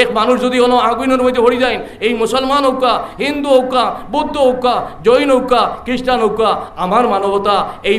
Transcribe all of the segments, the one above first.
এক মানুষ যদি কোনো আগুনের মধ্যে হরি যায়, এই মুসলমান হোকা, হিন্দু হোকা, বৌদ্ধ হোকা, জৈন হোকা, খ্রিস্টান হোকা, আমার মানবতা এই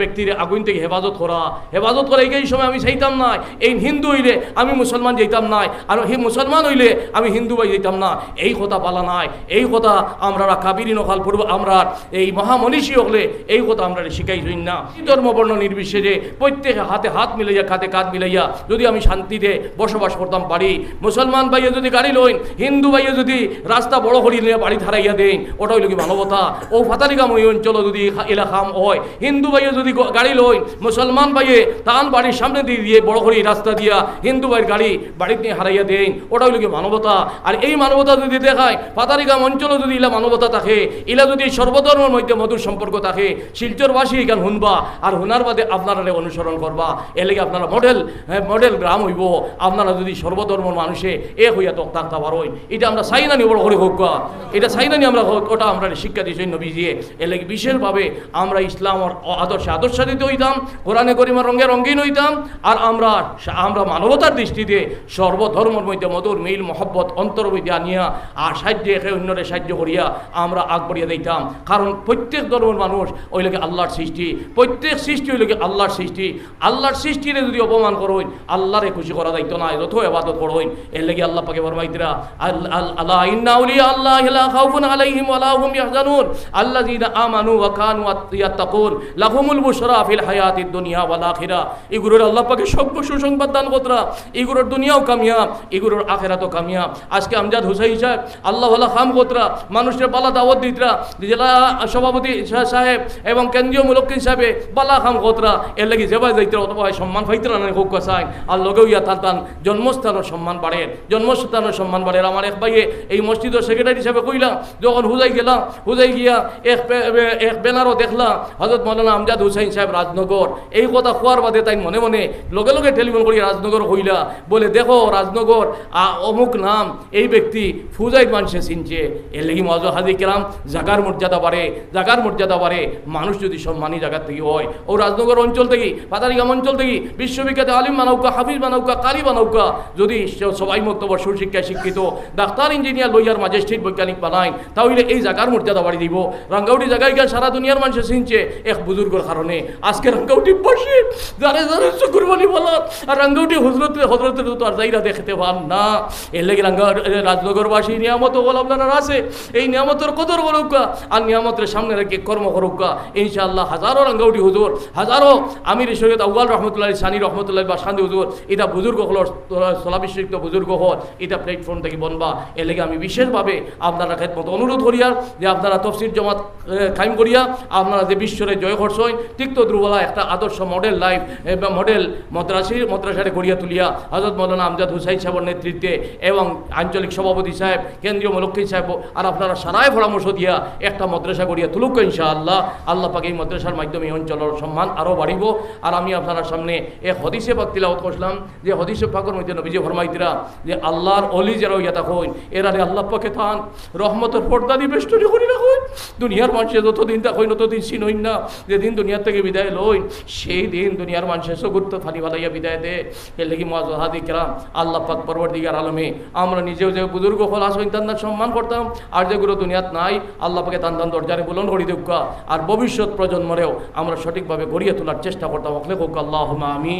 ব্যক্তির আগুন থেকে হেফাজত করা। হেফাজত করা এই সময় আমি চাইতাম না এই হিন্দু হইলে আমি মুসলমান যেতাম না আর সেই মুসলমান হইলে আমি হিন্দু ভাই যেতাম না। এই কথা পালা নাই। এই কথা আমরা কাবিরি নকাল পূর্ব আমরা এই মহামনীষী হলে এই কথা আমরা শিখাই হই না। ধর্মবর্ণ নির্বিশেষে প্রত্যেকে হাতে হাত মিলাইয়া, খাতে কাঁধ মিলাইয়া যদি আমি শান্তিতে বসবাস করতাম পারি মুসলমান ভাইয়ে যদি গাড়ি লইন হিন্দু ভাইয়ে যদি রাস্তা বড় করি নিয়ে বাড়ি ধারাইয়া দেন ওটা হইল কি মানবতা? ও ফাতারিকাম ওই অঞ্চল যদি এলাকাম হয় হিন্দু ভাইয়ে যদি গাড়ি লইন মুসলমান ভাইয়ে তান বাড়ির সামনে দিয়ে দিয়ে বড় করি রাস্তা দিয়া হিন্দু ভাইয়ের গাড়ি বাড়িতে নিয়ে হারাইয়া দেন ওটা হইল কি মানবতা? আর এই মানবতা যদি দেখায় ফাতারিকাম অঞ্চলে যদি ইলা মানবতা থাকে ইলা যদি সর্বধর্মের মধ্যে মধুর সম্পর্ক থাকে শিলচরবাসী এখান শুনবা আর হুনার বাদে আপনারা অনুসরণ করবা এর লেগে আপনারা মডেল হ্যাঁ, মডেল গ্রাম হইব আপনারা যদি সর্বধর্মের মানুষে এক হইয়া তো থাকতে পারোই এটা আমরা চাই না নি বড় করে হোক গা। এটা চাই না নি আমরা ওটা আমরা শিক্ষা দিয়েছি নবীজিয়ে। এর লাগে বিশেষভাবে আমরা ইসলামর আদর্শে আদর্শাদিত হইতাম, কোরআনে করিমার রঙে রঙ্গিন হইতাম, আর আমরা আমরা মানবতার দৃষ্টিতে সর্বধর্মের মধ্যে মধুর মিল, মহব্বত অন্তর্মধ্যে আনিয়া, আর সাহায্যে একে অন্যরে সাহায্য করিয়া আমরা আগ বাড়িয়ে দিতাম। কারণ প্রত্যেক ধর্মের মানুষ ওই লোকে আল্লাহর সৃষ্টি, প্রত্যেক সৃষ্টি ওই লোকে আল্লাহর সৃষ্টি। আল্লাহর সৃষ্টিরে যদি অপমান করইন আল্লাহরে খুশি করা দায়িত্ব নাই যত এবাদত এর আল্লাহ পাকে আল্লাহ আল্লাহ লা খাউফুন আলাইহিম হুম ইয়াহজানুন। আমানু ওয়া কানু ইয়াত্তাকুন, লাহুমুল বুশরা ফিল হায়াতিদ দুনিয়া ওয়াল আখিরা। আল্লাহ পাকে সব সুসংবাদ দান কতরা দুনিয়াও কামিয়াব আখেরাতও কামিয়াব। আজকে আমজাদ হুসাইন সাহেব আল্লাহ আল্লাহ খাম কতরা মানুষের দাওয়াত দিতরা জেলা সভাপতি সাহেব এবং কেন্দ্রীয় মুলক্কিন সাহেবে বালা খাম কতরা এর লাগি যেবা যাইতরা, অথবা সম্মান পাইতরা না ইয়া তান সম্মান বাড়ে, জন্মস্থানের সম্মান বাড়ে। আমার এক ভাইয়ে এই মসজিদের সেক্রেটারি হিসাবে কইলাম যখন হুজাই গেলাম হুজাই গিয়া এক এক ব্যানারও দেখলাম হজরত মৌলানা আমজাদ হুসাইন সাহেব রাজনগর। এই কথা খোয়ার বাদে তাই মনে মনে লগে লগে টেলিফোন করি, রাজনগর হইলা বলে, দেখো রাজনগর অমুক নাম, এই ব্যক্তি ফুজাই মানুষে চিনছে। এর লেগে মজ হাজি কেরাম, জাগার মর্যাদা বাড়ে, জাগার মর্যাদা বাড়ে। মানুষ যদি সম্মানী জায়গার থেকে হয়, ও রাজনগর অঞ্চল থেকে, পাতারিগাম অঞ্চল থেকে, বিশ্ববিখ্যাত আলিম বানাউকা, হাফিজ বানাউকা কারি বানাউকা, যদি সবাই মন্তব্য সুশিক্ষায় শিক্ষিত। ডাক্তার, ইঞ্জিনিয়ার লইয়ার ম্যাজিস্ট্রেট, বৈজ্ঞানিক বানায় তাহলে এই জায়গার মর্যাদা বাড়ি দিব। রাঙ্গাউটি জায়গায় গিয়ে সারা দুনিয়ার মানুষ চিনছে এক বুজুর্গর কারণে। আজকে রাঙ্গাউটি বসে, যারে যারে শুকুরবানি বলা। আর রাঙ্গাউটি হজরত, হজরতের তো আর যাইরা দেখতে পান না। এর লেগে রাঙ্গা রাজনগরবাসী নিয়ামত বল আপনারা আছে। এই নিয়ামতের কদর করুকা আর নিয়ামতের সামনে রেখে কর্ম করুকা ইনশাআল্লাহ হাজারো রাঙ্গাউটি হুজুর, হাজারো আমির সৈয়দ আউ্বাল রহমতুল্লাহ সানি রহমতুল্লাহ বা শান্তি হুজুর এটা বুজুর্গ হল স্থলাভিষিক্ত বুজুর্গ হল এটা প্ল্যাটফর্ম থেকে বনবা। এর লেগে আমি বিশেষভাবে আপনারা খেদমত অনুরোধ করিয়া যে আপনারা তফসির জমাত কায়েম করিয়া আপনারা যে বিশ্বরে জয় করছেন ঠিক তো দুর্বলা একটা আদর্শ মডেল লাইফ এবং মডেল মদ্রাসির মদ্রাসারে গড়িয়া তুলিয়া হজরত মৌলানা আমজাদ হুসাইন সাহেবের নেতৃত্বে এবং আঞ্চলিক সভাপতি সাহেব, কেন্দ্রীয় মলক্ষী সাহেব আর আপনারা সারায় পরামর্শ দিয়া একটা মদ্রাসা গড়িয়া তুলুক ইনশাআল্লাহ। আল্লাহ পাকে এই মদ্রাসার মাধ্যমে এই অঞ্চলের সম্মান আরও বাড়িব। আর আমি আপনার সামনে এক হদিসে পাক তিলাওয়াত করলাম যে হদিসে পাকের মধ্যে নবীজি ফরমাইতিরা, যে আল্লাহর অলি যারা ইয়াতা হইন এরারে আল্লাহ পাকে থান, রহমতের পর্দা দিয়ে বেষ্টনী করি রাখুন দুনিয়ার মানুষের যতদিন তা হইন, ততদিন চিনইন না। যেদিন দুনিয়ার থেকে বিদায় লইন সেই দিন দুনিয়ার মানুষের সগুরত ফালি ফালাইয়া বিদায় দে। এর লেগে মজাহাদি কেরাম, আল্লাহ পাক পরবর দিগার আলমে, আমরা নিজেও যে বুজুর্গ ফল আসইন তার সম্মান করতাম, আর যেগুলো দুনিয়াত নাই, আল্লাহ পাকে তান তান দরজারে বুলন করি দেউকা আর ভবিষ্যৎ প্রজন্মরেও আমরা সঠিকভাবে গড়িয়ে তোলার চেষ্টা করতাম। অখলে হোক আল্লাহ আমি